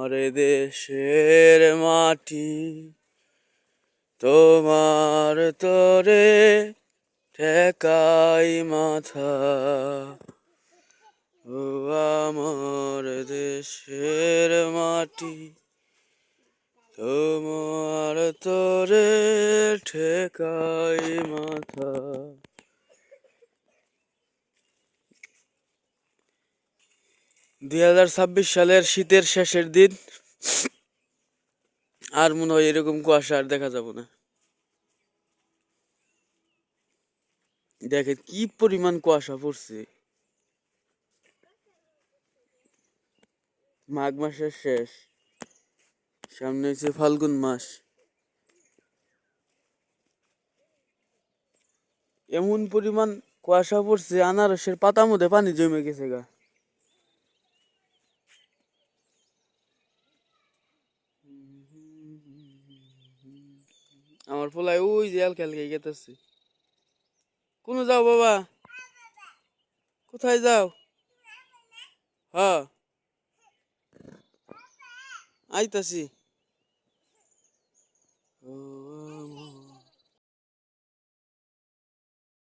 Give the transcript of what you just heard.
আমার দেশের মাটি, তোমার তরে ঠেকাই মাথা। ও আমার দেশের মাটি, তোমার তরে ঠেকাই মাথা। দুই হাজার ছাব্বিশ সালের শীতের শেষের দিন। আর মনে হয় এরকম কুয়াশা আর দেখা যাব না। দেখেন কি পরিমাণ কুয়াশা পড়ছে। মাঘ মাসের শেষ। সামনে হচ্ছে ফাল্গুন মাস। এমন পরিমাণ কুয়াশা পড়ছে, আনারসের পাতা মধ্যে পানি জমে গেছে গা। আমার পোলায় ওই যে আল খেলকে গেতেছে। কোন যাও বাবা। কোথায় যাও? হ্যাঁ আইতাছি।